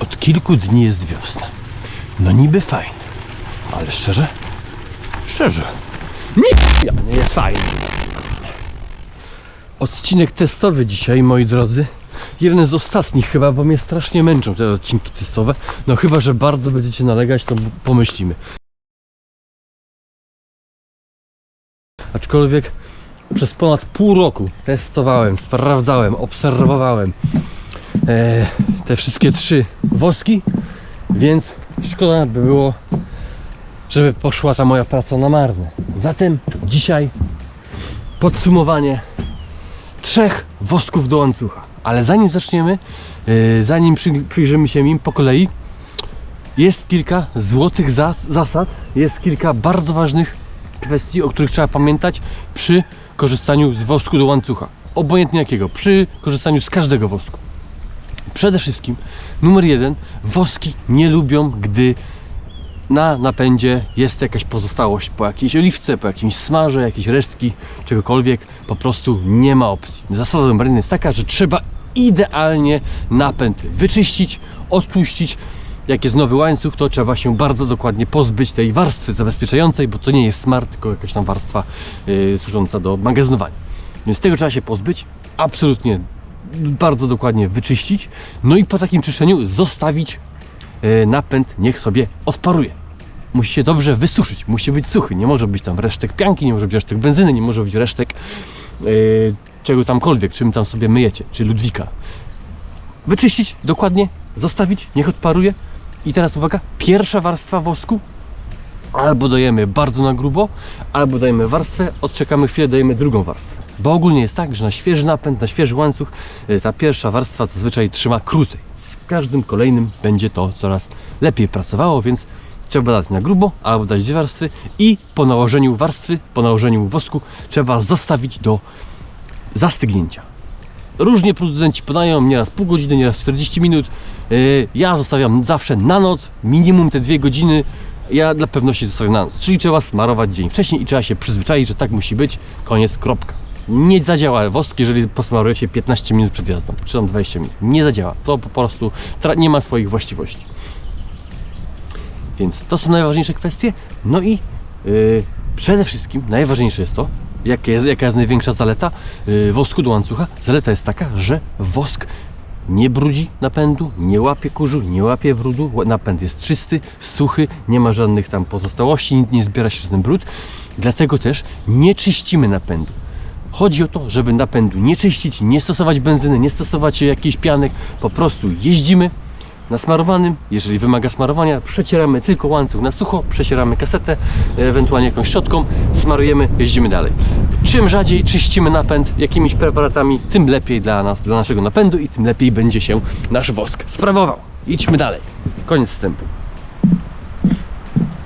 Od kilku dni jest wiosna. No niby fajnie, ale szczerze? Szczerze. Nie, nie jest fajnie. Odcinek testowy dzisiaj, moi drodzy. Jeden z ostatnich chyba, bo mnie strasznie męczą te odcinki testowe. No chyba, że bardzo będziecie nalegać, to pomyślimy. Aczkolwiek przez ponad pół roku testowałem, sprawdzałem, obserwowałem e, te wszystkie trzy woski, więc szkoda by było, żeby poszła ta moja praca na marne. Zatem dzisiaj podsumowanie trzech wosków do łańcucha. Ale zanim zaczniemy, e, zanim przy- przyjrzymy się im po kolei, jest kilka złotych zas zasad, jest kilka bardzo ważnych kwestii, o których trzeba pamiętać przy korzystaniu z wosku do łańcucha. Obojętnie jakiego, przy korzystaniu z każdego wosku. Przede wszystkim, numer jeden, woski nie lubią, gdy na napędzie jest jakaś pozostałość po jakiejś oliwce, po jakimś smarze, jakieś resztki, czegokolwiek, po prostu nie ma opcji. Zasada numer jeden jest taka, że trzeba idealnie napęd wyczyścić, odpuścić. Jak jest nowy łańcuch, to trzeba się bardzo dokładnie pozbyć tej warstwy zabezpieczającej, bo to nie jest smart, tylko jakaś tam warstwa yy, służąca do magazynowania. Więc tego trzeba się pozbyć. Absolutnie bardzo dokładnie wyczyścić. No i po takim czyszczeniu zostawić e, napęd, niech sobie odparuje. Musi się dobrze wysuszyć, musi być suchy. Nie może być tam resztek pianki, nie może być resztek benzyny, nie może być resztek e, czego tamkolwiek, czym tam sobie myjecie, czy ludwika. Wyczyścić dokładnie, zostawić, niech odparuje. I teraz uwaga, pierwsza warstwa wosku albo dajemy bardzo na grubo, albo dajemy warstwę, odczekamy chwilę, dajemy drugą warstwę. Bo ogólnie jest tak, że na świeży napęd, na świeży łańcuch y, ta pierwsza warstwa zazwyczaj trzyma krócej. Z każdym kolejnym będzie to coraz lepiej pracowało, więc trzeba dać na grubo, albo dać dwie warstwy i po nałożeniu warstwy, po nałożeniu wosku trzeba zostawić do zastygnięcia. Różnie producenci podają, nieraz pół godziny, nieraz 40 minut. Yy, Ja zostawiam zawsze na noc, minimum te dwie godziny. Ja dla pewności zostawiam na noc, czyli trzeba smarować dzień wcześniej i trzeba się przyzwyczaić, że tak musi być. Koniec, kropka. Nie zadziała wosk, jeżeli posmaruje się 15 minut przed jazdą, czy tam 20 minut. Nie zadziała. To po prostu nie ma swoich właściwości. Więc to są najważniejsze kwestie. No i yy, przede wszystkim najważniejsze jest to, jakie jest, jaka jest największa zaleta yy, wosku do łańcucha. Zaleta jest taka, że wosk nie brudzi napędu, nie łapie kurzu, nie łapie brudu. Napęd jest czysty, suchy, nie ma żadnych tam pozostałości, nie zbiera się żaden brud. Dlatego też nie czyścimy napędu. Chodzi o to, żeby napędu nie czyścić, nie stosować benzyny, nie stosować jakichś pianek. Po prostu jeździmy nasmarowanym. Jeżeli wymaga smarowania, przecieramy tylko łańcuch na sucho, przecieramy kasetę, ewentualnie jakąś szczotką, smarujemy, jeździmy dalej. Czym rzadziej czyścimy napęd jakimiś preparatami, tym lepiej dla nas, dla naszego napędu i tym lepiej będzie się nasz wosk sprawował. Idźmy dalej. Koniec wstępu.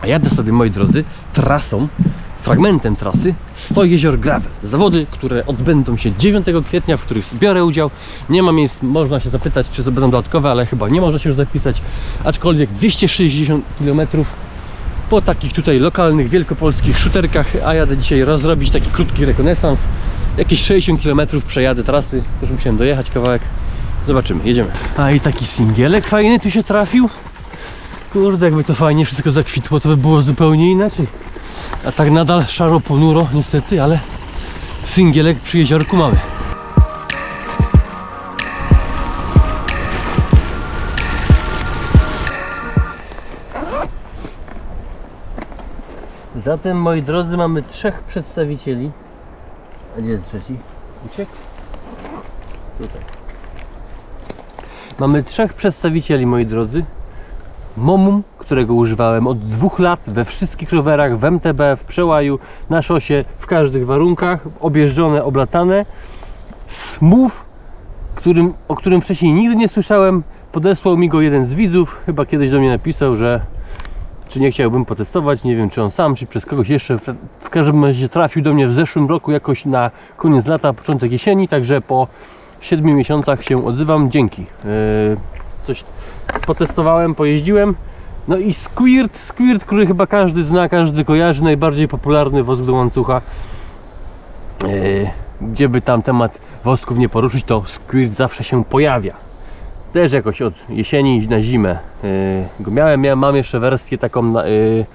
A jadę sobie, moi drodzy, trasą, fragmentem trasy 100 jezior Gravel. Zawody, które odbędą się 9 kwietnia, w których biorę udział. Nie ma miejsc, można się zapytać, czy to będą dodatkowe, ale chyba nie można się już zapisać. Aczkolwiek 260 km po takich tutaj lokalnych, wielkopolskich szuterkach, a jadę dzisiaj rozrobić taki krótki rekonesans. Jakieś 60 km przejadę trasy, też musiałem dojechać kawałek. Zobaczymy, jedziemy. A i taki singielek fajny tu się trafił. Kurde, jakby to fajnie wszystko zakwitło, to by było zupełnie inaczej. A tak nadal szaro ponuro, niestety, ale singielek przy jeziorku mamy. Zatem, moi drodzy, mamy trzech przedstawicieli. A gdzie jest trzeci? Uciekł? Tutaj. Mamy trzech przedstawicieli, moi drodzy. Momum, którego używałem od dwóch lat we wszystkich rowerach, w MTB, w przełaju, na szosie, w każdych warunkach, objeżdżone, oblatane. Smooth, którym, o którym wcześniej nigdy nie słyszałem, podesłał mi go jeden z widzów, chyba kiedyś do mnie napisał, że czy nie chciałbym potestować, nie wiem czy on sam, czy przez kogoś jeszcze, w, każdym razie trafił do mnie w zeszłym roku jakoś na koniec lata, początek jesieni, także po 7 miesiącach się odzywam, dzięki. Yy, coś potestowałem, pojeździłem. No i Squirt, Squirt, który chyba każdy zna, każdy kojarzy, najbardziej popularny wosk do łańcucha. Yy, gdzie by tam temat wosków nie poruszyć, to squirt zawsze się pojawia. Też jakoś od jesieni na zimę yy, go miałem. miałem. Mam jeszcze wersję taką na, yy,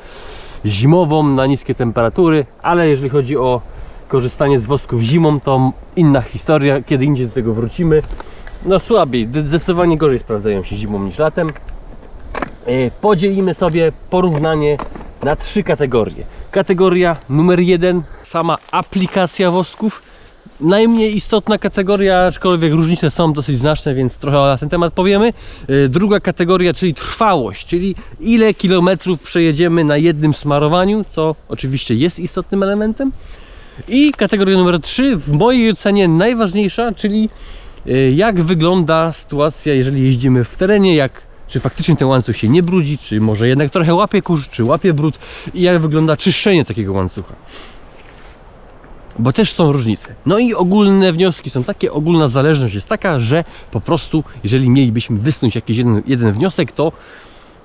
zimową na niskie temperatury, ale jeżeli chodzi o korzystanie z wosków zimą, to inna historia. Kiedy indziej do tego wrócimy. No słabiej, zdecydowanie gorzej sprawdzają się zimą niż latem. Yy, Podzielimy sobie porównanie na trzy kategorie. Kategoria numer jeden, sama aplikacja wosków. Najmniej istotna kategoria, aczkolwiek różnice są dosyć znaczne, więc trochę na ten temat powiemy. Yy, Druga kategoria, czyli trwałość, czyli ile kilometrów przejedziemy na jednym smarowaniu, co oczywiście jest istotnym elementem. I kategoria numer 3, w mojej ocenie najważniejsza, czyli y, jak wygląda sytuacja, jeżeli jeździmy w terenie, jak, czy faktycznie ten łańcuch się nie brudzi, czy może jednak trochę łapie kurz, czy łapie brud i jak wygląda czyszczenie takiego łańcucha. Bo też są różnice. No i ogólne wnioski są takie, ogólna zależność jest taka, że po prostu, jeżeli mielibyśmy wysnuć jakiś jeden, jeden wniosek, to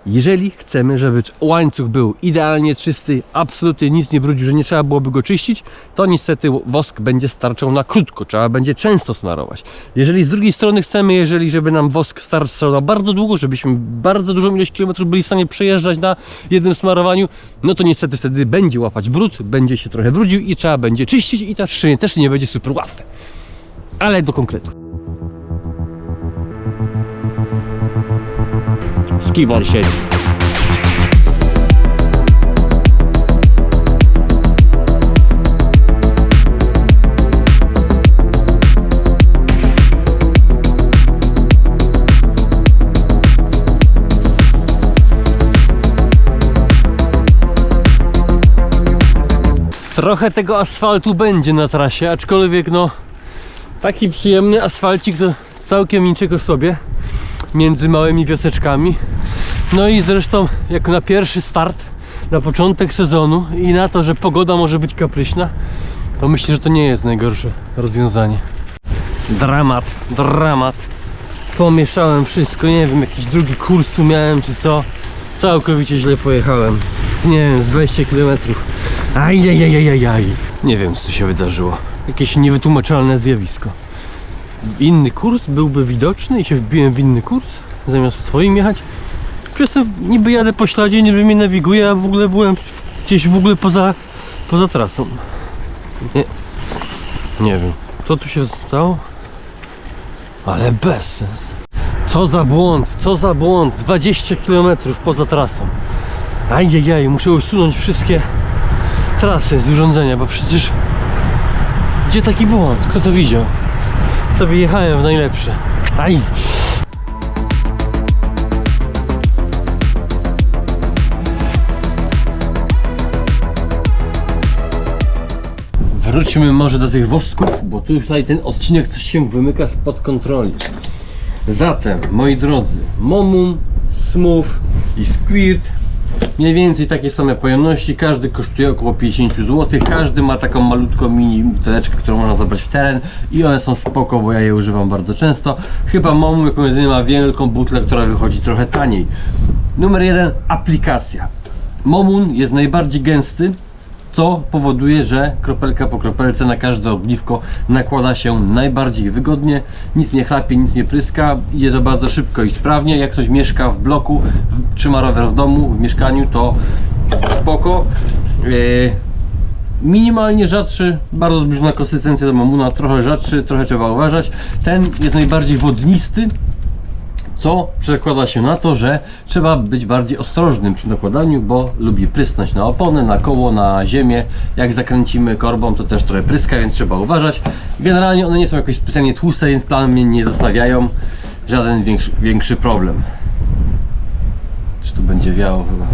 jeżeli chcemy, żeby łańcuch był idealnie czysty, absolutnie nic nie brudził, że nie trzeba byłoby go czyścić, to niestety wosk będzie starczał na krótko, trzeba będzie często smarować. Jeżeli z drugiej strony chcemy, jeżeli żeby nam wosk starczał na bardzo długo, żebyśmy bardzo dużą ilość kilometrów byli w stanie przejeżdżać na jednym smarowaniu, no to niestety wtedy będzie łapać brud, będzie się trochę brudził i trzeba będzie czyścić i to czyszczenie też nie będzie super łatwe. Ale do konkretu. Siedzi. Trochę tego asfaltu będzie na trasie, aczkolwiek no taki przyjemny asfalcik to całkiem niczego sobie między małymi wioseczkami. No i zresztą jak na pierwszy start, na początek sezonu i na to, że pogoda może być kapryśna, to myślę, że to nie jest najgorsze rozwiązanie. Dramat, dramat. Pomieszałem wszystko, nie wiem, jakiś drugi kurs tu miałem czy co. Całkowicie źle pojechałem. Nie wiem, z 20 km. Ajajajajajaj. Nie wiem, co się wydarzyło. Jakieś niewytłumaczalne zjawisko inny kurs byłby widoczny i się wbiłem w inny kurs, zamiast w swoim jechać. Przez to niby jadę po śladzie, niby mnie nawiguje, a w ogóle byłem gdzieś w ogóle poza, poza trasą. Nie, nie wiem, co tu się stało? Ale bez sens. Co za błąd, co za błąd, 20 km poza trasą. Ajajaj, muszę usunąć wszystkie trasy z urządzenia, bo przecież gdzie taki błąd? Kto to widział? Sobie jechałem w najlepsze. Aj! Wróćmy może do tych wosków, bo tu tutaj ten odcinek coś się wymyka spod kontroli. Zatem, moi drodzy, Momum, Smooth i Squirt Mniej więcej takie same pojemności, każdy kosztuje około 50 zł, każdy ma taką malutką mini buteleczkę, którą można zabrać w teren i one są spoko, bo ja je używam bardzo często. Chyba Momu jako jedyny ma wielką butlę, która wychodzi trochę taniej. Numer jeden, aplikacja. Momun jest najbardziej gęsty, co powoduje, że kropelka po kropelce na każde ogniwko nakłada się najbardziej wygodnie, nic nie chlapie, nic nie pryska, idzie to bardzo szybko i sprawnie. Jak ktoś mieszka w bloku, trzyma rower w domu, w mieszkaniu, to spoko. Yy, minimalnie rzadszy, bardzo zbliżona konsystencja do mamuna, trochę rzadszy, trochę trzeba uważać. Ten jest najbardziej wodnisty, co przekłada się na to, że trzeba być bardziej ostrożnym przy nakładaniu, bo lubi prysnąć na opony, na koło, na ziemię. Jak zakręcimy korbą, to też trochę pryska, więc trzeba uważać. Generalnie one nie są jakoś specjalnie tłuste, więc plan mnie nie zostawiają. Żaden większy, większy problem. Czy tu będzie wiało chyba?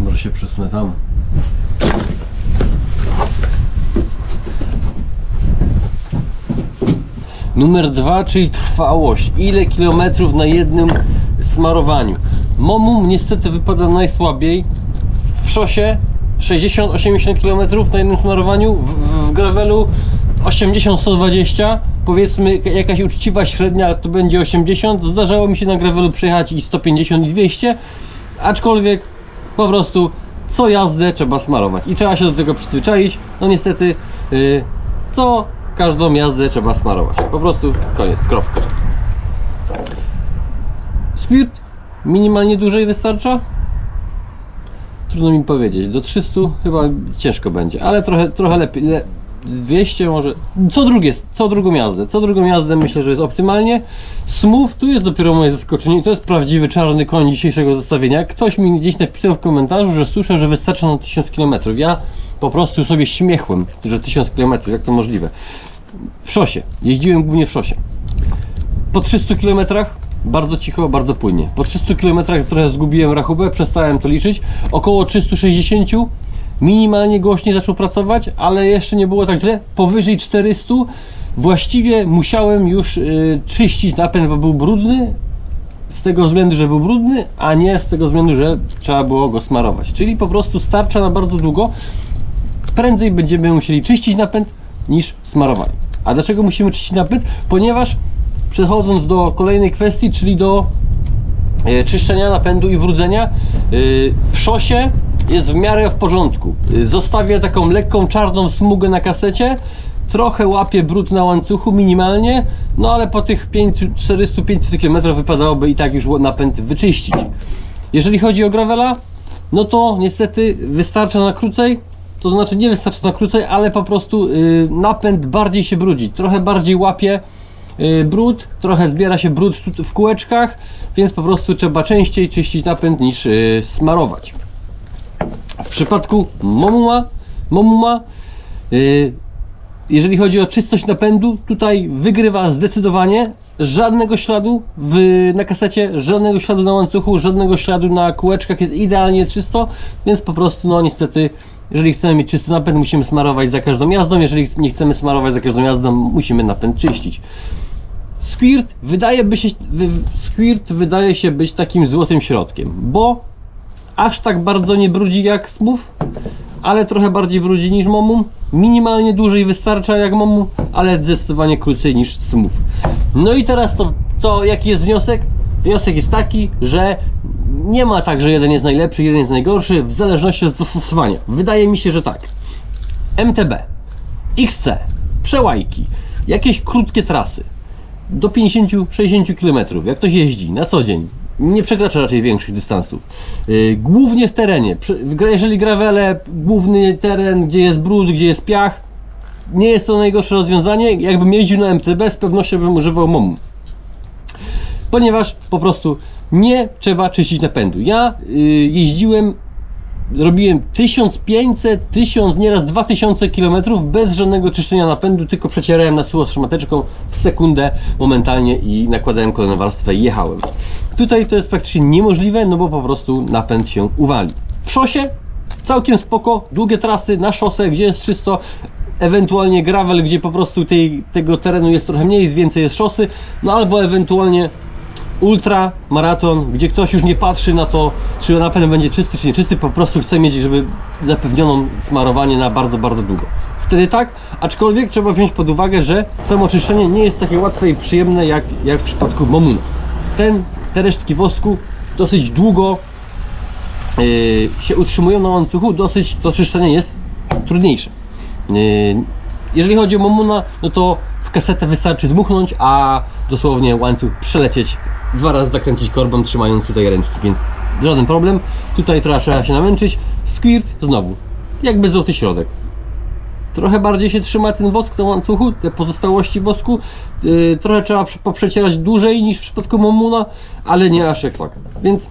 Może się przesunę tam. Numer dwa, czyli trwałość. Ile kilometrów na jednym smarowaniu? Momum niestety wypada najsłabiej. W szosie 60-80 km na jednym smarowaniu, w, w, gravelu 80-120, powiedzmy jakaś uczciwa średnia to będzie 80. Zdarzało mi się na gravelu przejechać i 150 i 200, aczkolwiek po prostu co jazdę trzeba smarować i trzeba się do tego przyzwyczaić. No niestety, y, co każdą jazdę trzeba smarować. Po prostu koniec, kropka. Squirt minimalnie dłużej wystarcza? Trudno mi powiedzieć. Do 300 chyba ciężko będzie, ale trochę, trochę lepiej. Le, z 200 może. Co drugie, co drugą jazdę. Co drugą jazdę myślę, że jest optymalnie. Smooth, tu jest dopiero moje zaskoczenie. To jest prawdziwy czarny koń dzisiejszego zestawienia. Ktoś mi gdzieś napisał w komentarzu, że słyszę, że wystarcza na 1000 km. Ja po prostu sobie śmiechłem, że 1000 km, jak to możliwe. W szosie. Jeździłem głównie w szosie. Po 300 km bardzo cicho, bardzo płynnie. Po 300 km trochę zgubiłem rachubę, przestałem to liczyć. Około 360 minimalnie głośniej zaczął pracować, ale jeszcze nie było tak źle. Powyżej 400 właściwie musiałem już y, czyścić napęd, bo był brudny. Z tego względu, że był brudny, a nie z tego względu, że trzeba było go smarować. Czyli po prostu starcza na bardzo długo. Prędzej będziemy musieli czyścić napęd niż smarowanie. A dlaczego musimy czyścić napęd? Ponieważ przechodząc do kolejnej kwestii, czyli do e, czyszczenia napędu i brudzenia, e, w szosie jest w miarę w porządku. E, Zostawia taką lekką czarną smugę na kasecie, trochę łapie brud na łańcuchu minimalnie, no ale po tych 400-500 km wypadałoby i tak już napęd wyczyścić. Jeżeli chodzi o gravela, no to niestety wystarcza na krócej, to znaczy nie wystarcza na krócej, ale po prostu y, napęd bardziej się brudzi, trochę bardziej łapie y, brud, trochę zbiera się brud w kółeczkach, więc po prostu trzeba częściej czyścić napęd niż y, smarować. W przypadku Momuma, Momuma jeżeli chodzi o czystość napędu, tutaj wygrywa zdecydowanie. Żadnego śladu w, na kasecie, żadnego śladu na łańcuchu, żadnego śladu na kółeczkach, jest idealnie czysto, więc po prostu, no niestety, jeżeli chcemy mieć czysty napęd, musimy smarować za każdą jazdą, jeżeli nie chcemy smarować za każdą jazdą, musimy napęd czyścić. Squirt wydaje, by się, Squirt wydaje się być takim złotym środkiem, bo aż tak bardzo nie brudzi jak Smooth, ale trochę bardziej brudzi niż Momum. Minimalnie dłużej wystarcza jak Momum, ale zdecydowanie krócej niż Smooth. No i teraz to, co, jaki jest wniosek? Wniosek jest taki, że nie ma tak, że jeden jest najlepszy, jeden jest najgorszy, w zależności od zastosowania. Wydaje mi się, że tak. MTB, XC, przełajki, jakieś krótkie trasy, do 50-60 km, jak ktoś jeździ na co dzień, nie przekracza raczej większych dystansów. Yy, głównie w terenie. Jeżeli gravele, główny teren, gdzie jest brud, gdzie jest piach, nie jest to najgorsze rozwiązanie. Jakbym jeździł na MTB, z pewnością bym używał MOMU. Ponieważ po prostu nie trzeba czyścić napędu. Ja yy, jeździłem robiłem 1500, 1000, nieraz 2000 km bez żadnego czyszczenia napędu, tylko przecierałem na sucho szmateczką w sekundę momentalnie i nakładałem kolejną warstwę i jechałem. Tutaj to jest praktycznie niemożliwe, no bo po prostu napęd się uwali. W szosie całkiem spoko, długie trasy na szosę, gdzie jest czysto, ewentualnie gravel, gdzie po prostu tej, tego terenu jest trochę mniej, więcej jest szosy, no albo ewentualnie ultra, maraton, gdzie ktoś już nie patrzy na to, czy napęd będzie czysty, czy nie czysty, po prostu chce mieć, żeby zapewnioną smarowanie na bardzo, bardzo długo. Wtedy tak, aczkolwiek trzeba wziąć pod uwagę, że samo czyszczenie nie jest takie łatwe i przyjemne jak, jak w przypadku Momuna. Ten, te resztki wosku dosyć długo yy, się utrzymują na łańcuchu, dosyć to czyszczenie jest trudniejsze. Yy, jeżeli chodzi o Momuna, no to w kasetę wystarczy dmuchnąć, a dosłownie łańcuch przelecieć, dwa razy zakręcić korbą, trzymając tutaj ręcznik, więc żaden problem. Tutaj trochę trzeba się namęczyć. Squirt znowu, jakby złoty środek. Trochę bardziej się trzyma ten wosk na łańcuchu, te pozostałości wosku. Yy, trochę trzeba prze- poprzecierać dłużej niż w przypadku Momuna, ale nie aż jak tak. Więc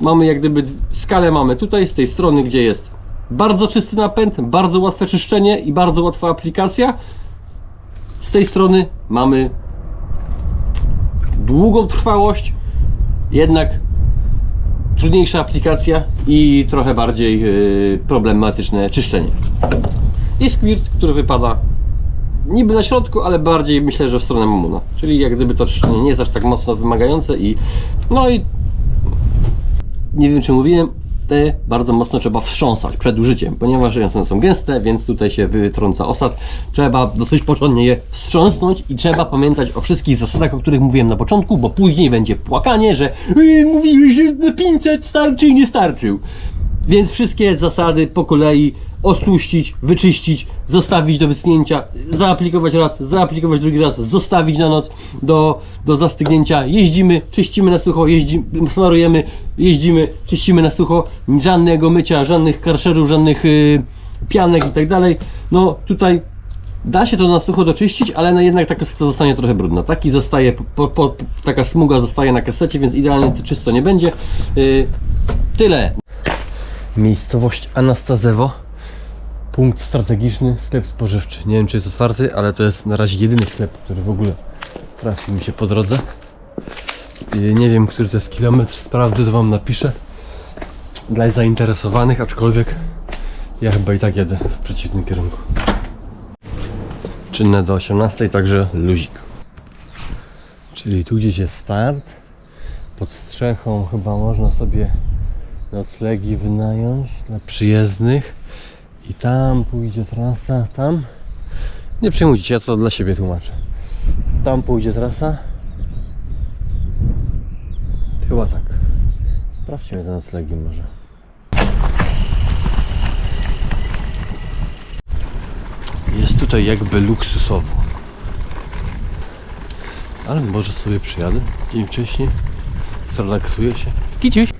mamy jak gdyby skalę mamy tutaj z tej strony, gdzie jest bardzo czysty napęd, bardzo łatwe czyszczenie i bardzo łatwa aplikacja. Z tej strony mamy długą trwałość, jednak trudniejsza aplikacja i trochę bardziej yy, problematyczne czyszczenie. I squirt, który wypada niby na środku, ale bardziej myślę, że w stronę Mamuna. Czyli jak gdyby to czyszczenie nie jest aż tak mocno wymagające i no i nie wiem czy mówiłem, te bardzo mocno trzeba wstrząsać przed użyciem, ponieważ one są gęste, więc tutaj się wytrąca osad. Trzeba dosyć porządnie je wstrząsnąć i trzeba pamiętać o wszystkich zasadach, o których mówiłem na początku, bo później będzie płakanie, że mówiłeś, że na 500 starczy i nie starczył. Więc wszystkie zasady po kolei ostłuścić, wyczyścić, zostawić do wyschnięcia, zaaplikować raz, zaaplikować drugi raz, zostawić na noc do, do zastygnięcia. Jeździmy, czyścimy na sucho, jeździmy, smarujemy, jeździmy, czyścimy na sucho. Żadnego mycia, żadnych karszerów, żadnych y, pianek i tak dalej. No tutaj Da się to na sucho doczyścić, ale no jednak ta kaseta zostanie trochę brudna. Taki zostaje, po, po, taka smuga zostaje na kasecie, więc idealnie to czysto nie będzie. Yy, tyle. Miejscowość Anastazewo. Punkt strategiczny, sklep spożywczy. Nie wiem czy jest otwarty, ale to jest na razie jedyny sklep, który w ogóle trafił mi się po drodze. Yy, nie wiem, który to jest kilometr, sprawdzę, to wam napiszę. Dla zainteresowanych, aczkolwiek ja chyba i tak jadę w przeciwnym kierunku czynne do 18, także luzik. Czyli tu gdzieś jest start. Pod strzechą chyba można sobie noclegi wynająć dla przyjezdnych. I tam pójdzie trasa, tam. Nie przejmujcie się, ja to dla siebie tłumaczę. Tam pójdzie trasa. Chyba tak. Sprawdźmy te noclegi może. Jest tutaj jakby luksusowo. Ale może sobie przyjadę dzień wcześniej. Zrelaksuję się. Kiciuś!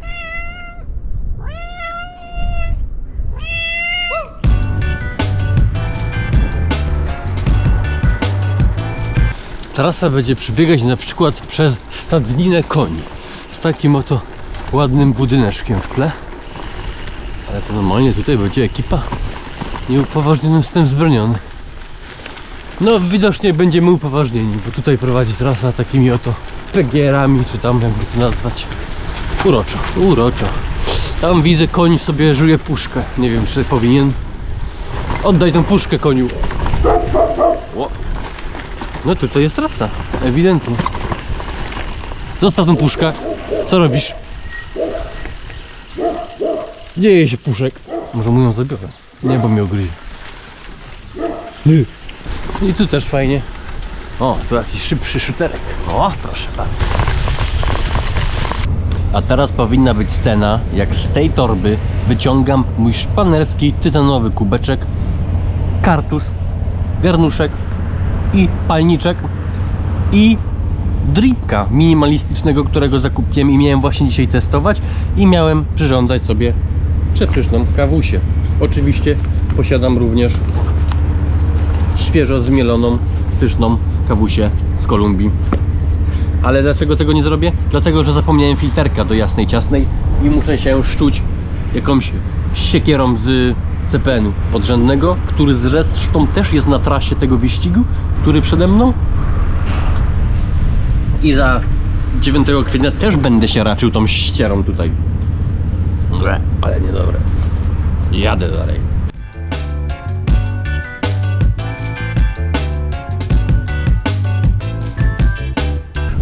Trasa będzie przebiegać na przykład przez stadninę koni. Z takim oto ładnym budyneczkiem w tle. Ale to normalnie tutaj będzie ekipa nieupoważnionym wstęp zbroniony. No widocznie będziemy upoważnieni, bo tutaj prowadzi trasa takimi oto pegierami, czy tam jakby to nazwać. Uroczo, uroczo. Tam widzę koń sobie żuje puszkę. Nie wiem czy powinien. Oddaj tą puszkę koniu. No tutaj jest trasa, ewidentnie. Zostaw tą puszkę. Co robisz? Dzieje się puszek. Może mu ją zabiorę. Nie, bo mnie ugryzie. Nie. I tu też fajnie. O, tu jakiś szybszy szuterek. O, proszę bardzo. A teraz powinna być scena, jak z tej torby wyciągam mój szpanerski tytanowy kubeczek, kartusz, garnuszek i palniczek i dripka minimalistycznego, którego zakupiłem i miałem właśnie dzisiaj testować i miałem przyrządzać sobie przepyszną kawusię. Oczywiście posiadam również świeżo zmieloną, pyszną kawusię z Kolumbii. Ale dlaczego tego nie zrobię? Dlatego, że zapomniałem filterka do jasnej ciasnej i muszę się szczuć jakąś siekierą z CPN-u podrzędnego, który zresztą też jest na trasie tego wyścigu, który przede mną. I za 9 kwietnia też będę się raczył tą ścierą tutaj. Ble, ale niedobre. Jadę dalej.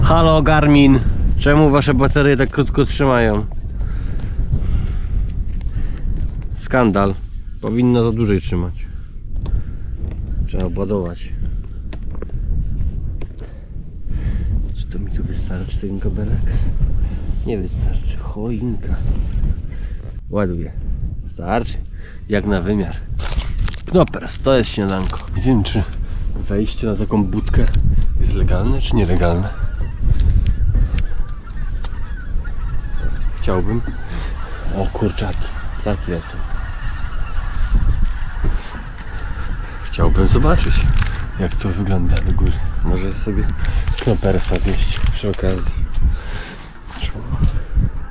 Halo Garmin, czemu wasze baterie tak krótko trzymają? Skandal. Powinno to dłużej trzymać. Trzeba obładować. Czy to mi tu wystarczy ten kabelek? Nie wystarczy. Choinka. Ładuję. Starczy. Jak na wymiar. Knopers, to jest śniadanko. Nie wiem, czy wejście na taką budkę jest legalne, czy nielegalne. Chciałbym. O kurczaki. Tak jest. Chciałbym zobaczyć, jak to wygląda do góry. Może sobie knopersa zjeść przy okazji.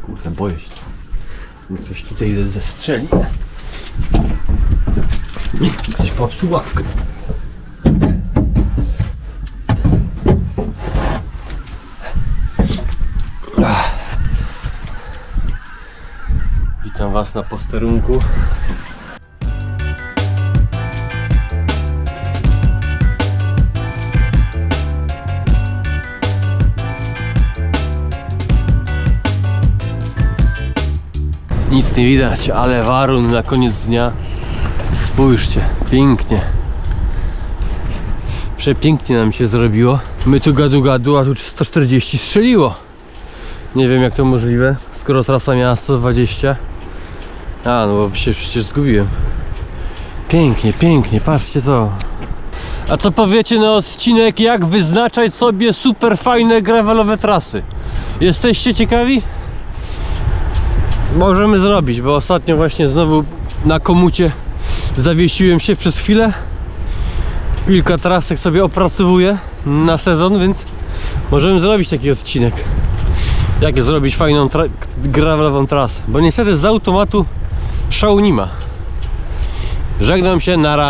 Kurde, boję się. Ktoś tutaj zestrzeli. Ktoś popsuł ławkę. Witam Was na posterunku. Nic nie widać, ale warun na koniec dnia. Spójrzcie, pięknie. Przepięknie nam się zrobiło. My tu gadu gadu, a tu 140 strzeliło. Nie wiem jak to możliwe, skoro trasa miała 120. A, no bo się przecież zgubiłem. Pięknie, pięknie, patrzcie to. A co powiecie na odcinek, jak wyznaczać sobie super fajne gravelowe trasy? Jesteście ciekawi? Możemy zrobić, bo ostatnio właśnie znowu na komucie zawiesiłem się przez chwilę. Kilka trasek sobie opracowuję na sezon, więc możemy zrobić taki odcinek. Jak zrobić fajną tra- gravelową trasę. Bo niestety z automatu szału nie ma. Żegnam się, nara.